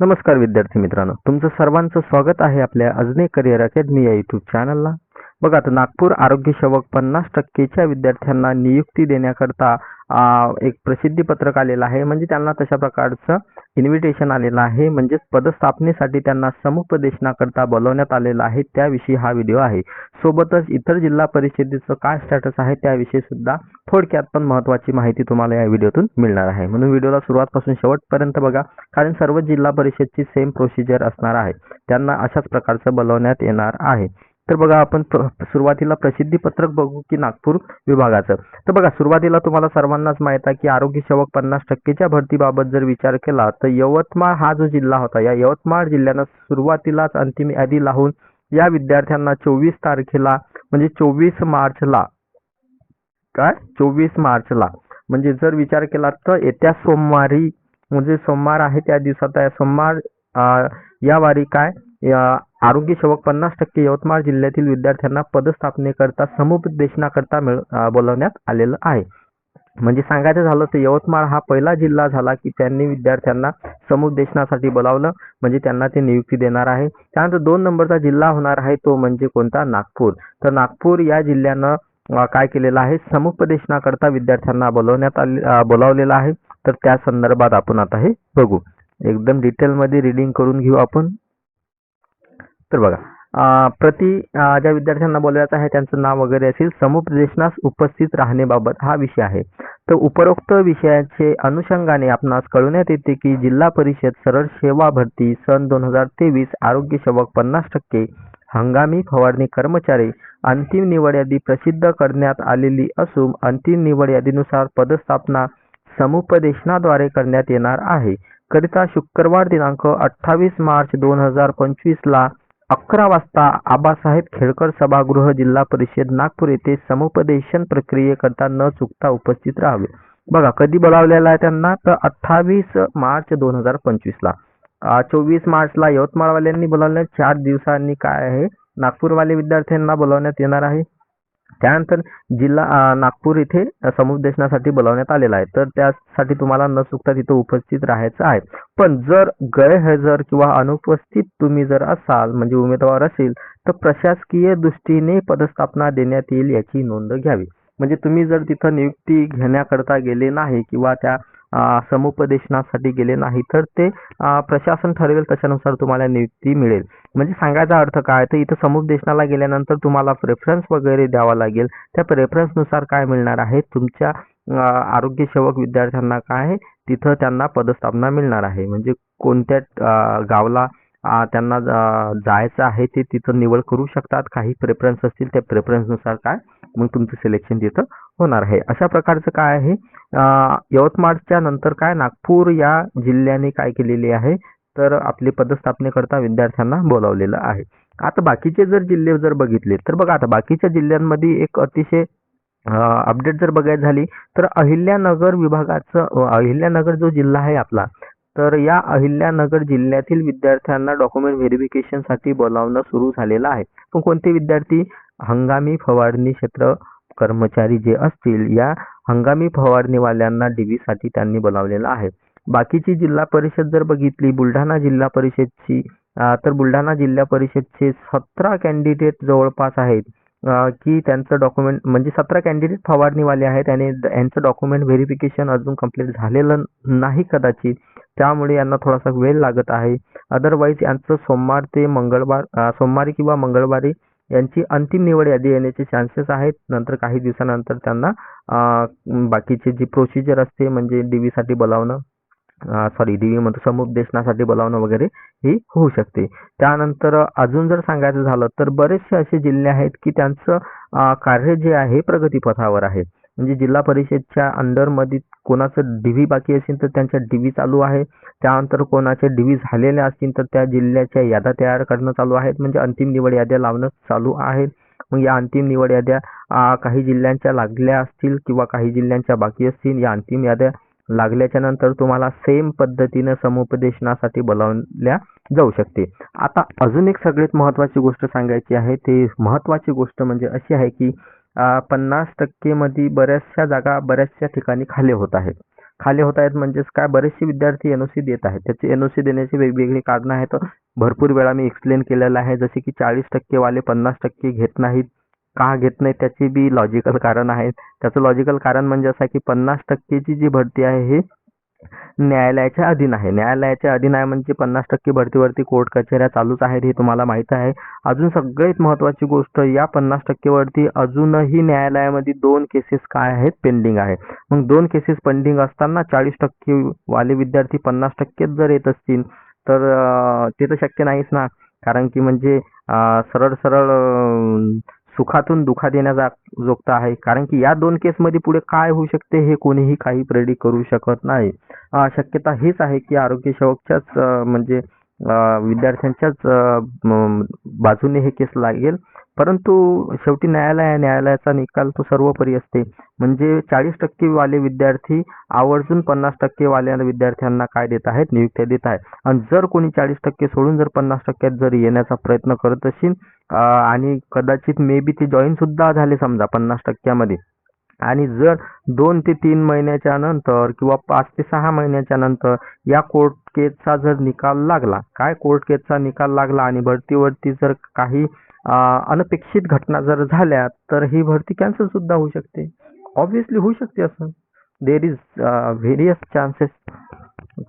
नमस्कार विद्यार्थी मित्रांनो तुमचं सर्वांचं स्वागत आहे आपल्या अजने करिअर अकॅडमी या युट्यूब चॅनलला बघा आता नागपूर आरोग्य सेवक पन्नास टक्केच्या विद्यार्थ्यांना नियुक्ती देण्याकरता एक प्रसिद्धी पत्रक आलेलं आहे. म्हणजे त्यांना तशा प्रकारचं इन्व्हिटेशन आलेलं आहे. म्हणजेच पदस्थापनेसाठी त्यांना समुपदेशनाकरता बोलवण्यात आलेलं आहे. त्याविषयी हा व्हिडिओ आहे. सोबतच इतर जिल्हा परिषदेचं काय स्टॅटस आहे त्याविषयी सुद्धा थोडक्यात पण महत्त्वाची माहिती तुम्हाला या व्हिडिओतून मिळणार आहे. म्हणून व्हिडिओला सुरुवातपासून शेवटपर्यंत बघा. कारण सर्व जिल्हा परिषदची सेम प्रोसिजर असणार आहे. त्यांना अशाच प्रकारचं बोलवण्यात येणार आहे. तर बघा आपण सुरुवातीला प्रसिद्धी पत्रक बघू की नागपूर विभागाचं. तर बघा सुरुवातीला तुम्हाला सर्वांनाच माहीत आहे की आरोग्य सेवक पन्नास टक्केच्या भरतीबाबत जर विचार केला तर यवतमाळ हा जो जिल्हा होता या यवतमाळ जिल्ह्यानं सुरुवातीलाच अंतिम यादी लावून या विद्यार्थ्यांना चोवीस तारखेला म्हणजे चोवीस मार्चला काय? चोवीस मार्चला. म्हणजे जर विचार केला तर येत्या सोमवारी म्हणजे सोमवार आहे त्या दिवसात आहे सोमवार या वारी काय? आरोग्य सेवक पन्नास टक्के यवतमाळ जिल्ह्यातील विद्यार्थ्यांना पदस्थापनेकरता समुपदेशनाकरता मिळ बोलवण्यात आलेलं आहे. म्हणजे सांगायचं झालं तर यवतमाळ हा पहिला जिल्हा झाला की त्यांनी विद्यार्थ्यांना समुपदेशनासाठी बोलावलं. म्हणजे त्यांना ते नियुक्ती देणार आहे. त्यानंतर दोन नंबरचा जिल्हा होणार आहे तो म्हणजे कोणता? नागपूर. तर नागपूर या जिल्ह्यानं काय केलेलं आहे? समुपदेशनाकरता विद्यार्थ्यांना बोलवण्यात आले बोलावलेलं आहे. तर त्या संदर्भात आपण आता हे बघू. एकदम डिटेलमध्ये रिडिंग करून घेऊ आपण. तर बघा प्रति ज्या विद्यार्थ्यांना बोलायचं आहे त्यांचं नाव वगैरे असेल समुपदेशनास उपस्थित राहण्याबाबत हा विषय आहे. तर उपरोक्त विषयाचे अनुषंगाने आपणास कळवण्यात येते की जिल्हा परिषद सरळ सेवा भरती सन दोन हजार तेवीस आरोग्य सेवक पन्नास टक्के हंगामी फवारणी कर्मचारी अंतिम निवड यादी प्रसिद्ध करण्यात आलेली असून अंतिम निवड यादीनुसार पदस्थापना समुपदेशनाद्वारे करण्यात येणार आहे. करिता शुक्रवार दिनांक अठ्ठावीस मार्च दोन हजार पंचवीसला अकरा वाजता आबासाहेब खेडकर सभागृह जिल्हा परिषद नागपूर येथे समुपदेशन प्रक्रियेकरता न चुकता उपस्थित राहावे. बघा कधी बोलावलेला आहे त्यांना? तर अठ्ठावीस मार्च दोन हजार पंचवीस ला चोवीस मार्चला यवतमाळवाल्यांनी बोलावलं चार दिवसांनी काय आहे? नागपूरवाले विद्यार्थ्यांना बोलावण्यात येणार आहे. त्यानंतर जिल्हा नागपूर इथे समुपदेशनासाठी बोलावण्यात आलेला आहे. तर त्यासाठी तुम्हाला न चुकता तिथं उपस्थित राहायचं आहे. पण जर गैरहजर किंवा अनुपस्थित तुम्ही जर असाल म्हणजे उमेदवार असेल तर प्रशासकीय दृष्टीने पदस्थापना देण्यात येईल याची नोंद घ्यावी. म्हणजे तुम्ही जर तिथं नियुक्ती घेण्याकरता गेले नाही किंवा त्या समुपदेशनासाठी गेले नाही तर ते प्रशासन ठरवेल त्याच्यानुसार तुम्हाला नियुक्ती मिळेल. म्हणजे सांगायचा अर्थ काय? तर इथं समुपदेशनाला गेल्यानंतर तुम्हाला प्रेफरन्स वगैरे द्यावा लागेल. त्या प्रेफरन्सनुसार काय मिळणार आहे? तुमच्या आरोग्यसेवक आरोग्य सेवक विद्यार्थ्यांना काय आहे? तिथं त्यांना पदस्थापना मिळणार आहे. म्हणजे कोणत्या गावला गावाला त्यांना जायचं आहे ते तिथं निवड करू शकतात. काही प्रेफरन्स असतील त्या प्रेफरन्सनुसार काय? मग तुमचं सिलेक्शन तिथं होणार आहे. अशा प्रकारचं काय आहे? यवतमाळच्या नंतर काय? नागपूर या जिल्ह्याने काय केलेले आहे? तर आपली पदस्थापनेकरता विद्यार्थ्यांना बोलावलेलं आहे. आता बाकीचे जर जिल्हे जर बघितले तर बघा आता बाकीच्या जिल्ह्यांमध्ये एक अतिशय अपडेट जर बघायची झाली तर अहिल्यानगर विभागाचं अहिल्यानगर जो जिल्हा आहे आपला तर या अहिल्यानगर जिल्ह्यातील विद्यार्थ्यांना डॉक्युमेंट व्हेरिफिकेशनसाठी बोलावणं सुरू झालेलं आहे. पण कोणते विद्यार्थी? हंगामी फवारणी क्षेत्र कर्मचारी जे असतील या हंगामी फवारणीवाल्यांना डी साठी त्यांनी बोलावलेलं आहे. बाकीची जिल्हा परिषद जर बघितली बुलढाणा जिल्हा परिषदची तर बुलढाणा जिल्हा परिषदचे सतरा कॅन्डिडेट जवळपास आहेत. की त्यांचं डॉक्युमेंट म्हणजे सतरा कॅन्डिडेट फवारणीवाले आहेत आणि द- यांचं डॉक्युमेंट व्हेरिफिकेशन अजून कंप्लीट झालेलं नाही कदाचित. त्यामुळे यांना थोडासा वेळ लागत आहे. अदरवाईज यांचं सोमवार ते मंगळवार सोमवारी किंवा मंगळवारी यांची अंतिम निवड यादी येण्याचे चान्सेस आहेत. नंतर काही दिवसानंतर त्यांना बाकीचे जी प्रोसिजर असते म्हणजे डी व्हीसाठी बोलावणं सॉरी डीव्ही म्हणतो समुपदेशनासाठी बोलावणं वगैरे ही होऊ शकते. त्यानंतर अजून जर सांगायचं झालं तर बरेचसे असे जिल्हे आहेत की त्यांचं कार्य जे आहे प्रगतीपथावर आहे. म्हणजे जिल्हा परिषदच्या अंडरमध्ये कोणाचं डी व्ही बाकी असेल तर त्यांच्या डी व्ही चालू आहे. त्यानंतर कोणाचे डीव्ही झालेले असतील तर त्या जिल्ह्याच्या याद्या तयार करणं चालू आहेत. म्हणजे अंतिम निवड याद्या लावणं चालू आहे. मग या अंतिम निवड याद्या काही जिल्ह्यांच्या लागल्या असतील किंवा काही जिल्ह्यांच्या बाकी असतील या अंतिम याद्या लागल्याच्या नंतर तुम्हाला सेम पद्धतीनं समुपदेशनासाठी बोलावल्या जाऊ शकते. आता अजून एक सगळ्यात महत्त्वाची गोष्ट सांगायची आहे ते महत्त्वाची गोष्ट म्हणजे अशी आहे की पन्नास टक्केमध्ये बऱ्याचशा जागा बऱ्याचशा ठिकाणी खाली होत आहेत. खाली होत आहेत म्हणजेच काय? बरेचसे विद्यार्थी एनओसी देत आहेत. त्याची एनओसी देण्याची वेगवेगळी कारणं आहेत. भरपूर वेळा मी एक्सप्लेन केलेलं आहे. जसे की चाळीस टक्केवाले पन्नास टक्के घेत नाहीत. का घेत नाही त्याची बी लॉजिकल कारण आहे. त्याचं लॉजिकल कारण म्हणजे असं आहे की पन्नास टक्केची जी भरती आहे ही न्यायालयाच्या अधीन आहे. न्यायालयाच्या अधीन आहे म्हणजे पन्नास टक्के भरतीवरती कोर्ट कचेऱ्या चालूच आहेत हे तुम्हाला माहीत आहे. अजून सगळ्यात महत्त्वाची गोष्ट या पन्नास टक्केवरती अजूनही न्यायालयामध्ये दोन केसेस काय आहेत पेंडिंग आहे. मग दोन केसेस पेंडिंग असताना चाळीस टक्के वाले विद्यार्थी पन्नास टक्केच जर येत असतील तर ते तर शक्य नाहीच ना. कारण की म्हणजे सरळ सरळ सुखातून दुखा देण्याचा जोगता आहे. कारण की या दोन केसमध्ये पुढे काय होऊ शकते हे कोणीही काही प्रेडिक्ट करू शकत नाही. शक्यता हीच आहे की आरोग्य सेवकच्याच म्हणजे अं, विद्यार्थ्यांच्याच बाजूने हे केस लागेल. परंतु शेवटी न्यायालय आहे न्यायालयाचा निकाल तो सर्वोपरी असते. म्हणजे चाळीस टक्के वाले विद्यार्थी आवर्जून पन्नास टक्के वाल्या विद्यार्थ्यांना काय देत आहेत? नियुक्त्या देत आहेत. आणि जर कोणी चाळीस टक्के सोडून जर पन्नास टक्क्यात जर येण्याचा प्रयत्न करत असेल आणि कदाचित मे बी ते जॉईन सुद्धा झाले समजा पन्नास टक्क्यामध्ये. आणि जर दोन ते तीन महिन्याच्या नंतर किंवा पाच ते सहा महिन्याच्या नंतर या कोर्ट केसचा जर निकाल लागला काय कोर्ट केसचा निकाल लागला आणि भरतीवरती जर काही अनपेक्षित घटना जर झाल्या तर ही भरती कॅन्सल सुद्धा होऊ शकते. ऑब्विसली होऊ शकते असं. देर इज व्हेरियस चान्सेस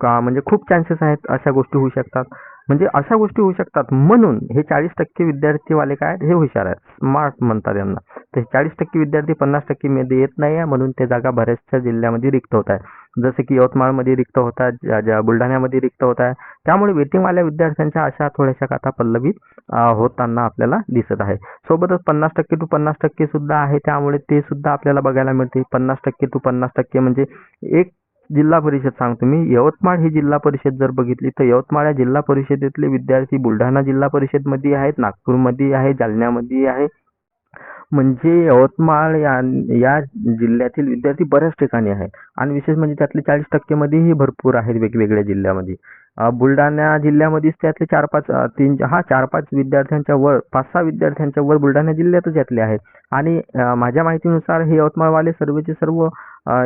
का म्हणजे खूप चान्सेस आहेत अशा गोष्टी होऊ शकतात. म्हणजे अशा गोष्टी होऊ शकतात. म्हणून हे चाळीस टक्के विद्यार्थीवाले काय आहेत? हे हुशार आहेत. स्मार्ट म्हणतात यांना. ते चाळीस टक्के विद्यार्थी पन्नास टक्के मध्ये येत नाही आहे म्हणून ते जागा बऱ्याचशा जिल्ह्यामध्ये रिक्त होत आहे जसे की यवतमाळमध्ये रिक्त होत आहेत ज्या- ज्या बुलढाण्यामध्ये रिक्त होत आहे. त्यामुळे वेटिंगवाल्या विद्यार्थ्यांच्या अशा थोड्याशा आता पल्लवीत होताना आपल्याला दिसत आहे. सोबतच पन्नास टक्के टू पन्नास टक्के सुद्धा आहे. त्यामुळे ते सुद्धा आपल्याला बघायला मिळते. पन्नास टक्के टू पन्नास टक्के म्हणजे एक जिल्हा परिषद सांगतो मी. यवतमाळ ही जिल्हा परिषद जर बघितली तर यवतमाळ या जिल्हा परिषदेतले विद्यार्थी बुलढाणा जिल्हा परिषदमध्ये आहेत नागपूरमध्ये आहे जालन्यामध्ये आहे म्हणजे यवतमाळ या या जिल्ह्यातील विद्यार्थी बऱ्याच ठिकाणी आहेत. आणि विशेष म्हणजे त्यातले चाळीस टक्केमध्येही भरपूर आहेत वेगवेगळ्या जिल्ह्यामध्ये. बुलढाणा जिल्ह्यामध्येच त्यातले चार पाच तीन हा चार पाच विद्यार्थ्यांच्या वर पाच सहा विद्यार्थ्यांच्या वर बुलढाणा जिल्ह्यातच यातले आहेत. आणि माझ्या माहितीनुसार हे यवतमाळवाले सर्वचे सर्व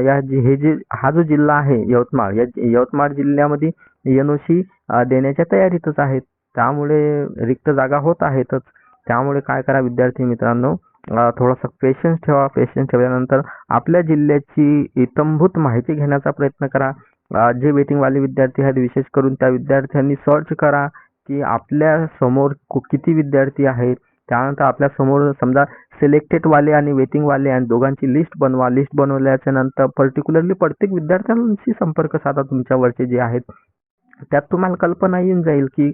या जे- हे जे हा जो जिल्हा आहे यवतमाळ या यवतमाळ जिल्ह्यामध्ये एन ओ सी देण्याच्या तयारीतच आहेत. त्यामुळे रिक्त जागा होत आहेतच. त्यामुळे काय करा विद्यार्थी मित्रांनो थोडासा पेशन्स ठेवा. पेशन्स ठेवल्यानंतर आपल्या जिल्ह्याची इतंभूत माहिती घेण्याचा प्रयत्न करा. जे वेटिंगवाले विद्यार्थी आहेत विशेष करून त्या विद्यार्थ्यांनी सर्च करा की आपल्यासमोर कु- किती विद्यार्थी आहेत. त्यानंतर आपल्यासमोर समजा सिलेक्टेडवाले आणि वेटिंगवाले आणि दोघांची लिस्ट बनवा. लिस्ट बनवल्याच्या नंतर पर्टिक्युलरली प्रत्येक विद्यार्थ्यांशी संपर्क साधा तुमच्यावरचे जे आहेत. त्यात तुम्हाला कल्पना येऊन जाईल की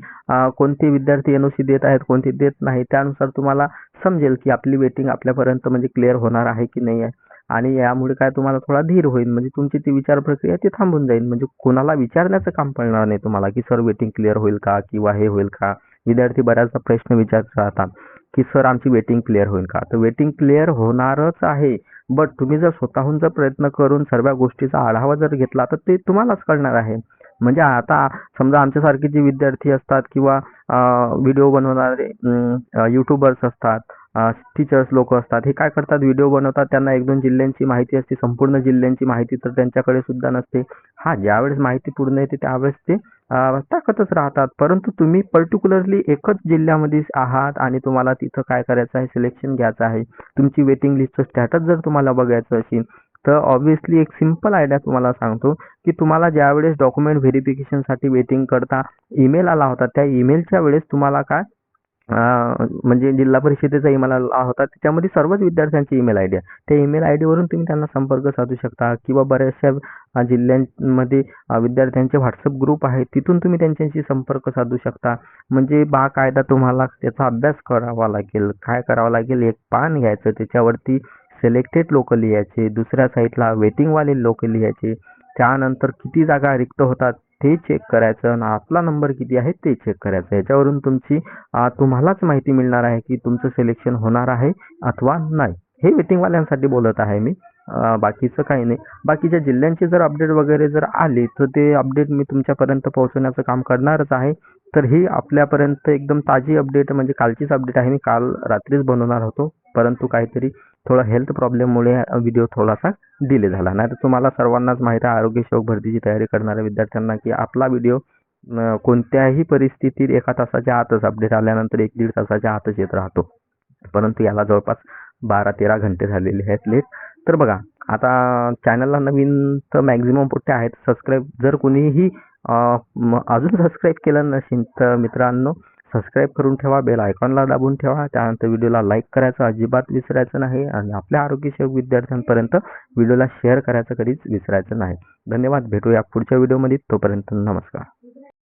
कोणते विद्यार्थी एन ओ सी देत आहेत कोणते देत नाही त्यानुसार तुम्हाला समजेल की आपली वेटिंग आपल्यापर्यंत म्हणजे क्लिअर होणार आहे की नाही आहे. आणि यामुळे काय तुम्हाला थोडा धीर होईल. म्हणजे तुमची ती विचार प्रक्रिया ती थांबून जाईल. म्हणजे कोणाला विचारण्याचं काम पडणार नाही तुम्हाला की सर वेटिंग क्लिअर होईल का? किंवा हे होईल का? विद्यार्थी बऱ्याचदा प्रश्न विचारत राहतात की सर आमची वेटिंग क्लिअर होईल का? तर वेटिंग क्लिअर होणारच आहे. बट तुम्ही जर स्वतःहून जर प्रयत्न करून सर्व गोष्टीचा आढावा जर घेतला तर ते तुम्हालाच कळणार आहे. म्हणजे आता समजा आमच्यासारखे जे विद्यार्थी असतात किंवा व्हिडिओ बनवणारे यूट्यूबर्स असतात टीचर्स लोक असतात हे काय करतात? व्हिडिओ बनवतात त्यांना एक दोन जिल्ह्यांची माहिती असते संपूर्ण जिल्ह्यांची माहिती तर त्यांच्याकडे सुद्धा नसते. हा ज्यावेळेस माहिती पूर्ण येते त्यावेळेस ते अं, टाकतच राहतात. परंतु तुम्ही पर्टिक्युलरली एकच जिल्ह्यामध्ये आहात आणि तुम्हाला तिथं काय करायचं आहे? सिलेक्शन घ्यायचं आहे. तुमची वेटिंग लिस्टचं स्टॅटस जर तुम्हाला बघायचं असेल तर ऑब्व्हियसली एक सिंपल आयडिया तुम्हाला सांगतो की तुम्हाला ज्यावेळेस डॉक्युमेंट व्हेरिफिकेशनसाठी वेटिंग करता ईमेल आला होता त्या ईमेलच्या वेळेस तुम्हाला काय म्हणजे जिल्हा परिषदेचा ईमेल आला होता त्याच्यामध्ये सर्वच विद्यार्थ्यांची ईमेल आय डी आहे. त्या ईमेल आय डीवरून तुम्ही त्यांना संपर्क साधू शकता किंवा बऱ्याचशा जिल्ह्यांमध्ये विद्यार्थ्यांचे व्हॉट्सअप ग्रुप आहे तिथून तुम्ही त्यांच्याशी संपर्क साधू शकता. म्हणजे बा कायदा तुम्हाला त्याचा अभ्यास करावा लागेल. काय करावं लागेल? एक पान घ्यायचं त्याच्यावरती सिलेक्टेड लोक लिहायचे दुसऱ्या साईडला वेटिंगवाले लोक लिहायचे. त्यानंतर किती जागा रिक्त होतात ते चेक करायचं आणि आपला नंबर किती आहे ते चेक करायचं. याच्यावरून तुमची तुम्हालाच माहिती मिळणार आहे की तुमचं सिलेक्शन होणार आहे अथवा नाही. हे वेटिंगवाल्यांसाठी बोलत आहे मी. बाकीचं काही नाही. बाकीच्या जिल्ह्यांचे जर अपडेट वगैरे जर आले तर ते अपडेट मी तुमच्यापर्यंत पोहोचवण्याचं काम करणारच आहे. तर ही आपल्यापर्यंत एकदम ताजी अपडेट म्हणजे कालचीच अपडेट आहे. मी काल रात्रीच बनवणार होतो परंतु काहीतरी थोडा हेल्थ प्रॉब्लेममुळे व्हिडिओ थोडासा डिले झाला. नाही तर तुम्हाला सर्वांनाच माहीत आहे आरोग्य सेवक भरतीची तयारी करणाऱ्या विद्यार्थ्यांना की आपला व्हिडिओ कोणत्याही परिस्थितीत एका तासाच्या आतच अपडेट आल्यानंतर एक दीड तासाच्या आतच येत राहतो. परंतु याला जवळपास बारा तेरा घंटे झालेले आहेत लेट तर बघा आता चॅनलला नवीन तर मॅक्झिमम पुट्टे आहेत. सबस्क्राईब जर कुणीही अजून सबस्क्राईब केलं नसेल तर मित्रांनो सबस्क्राईब करून ठेवा बेल आयकॉनला दाबून ठेवा त्यानंतर व्हिडिओला लाईक करायचं अजिबात विसरायचं नाही आणि आपल्या आरोग्यसेवक विद्यार्थ्यांपर्यंत व्हिडिओला शेअर करायचं कधीच विसरायचं नाही. धन्यवाद भेटूया पुढच्या व्हिडिओमध्ये तोपर्यंत नमस्कार.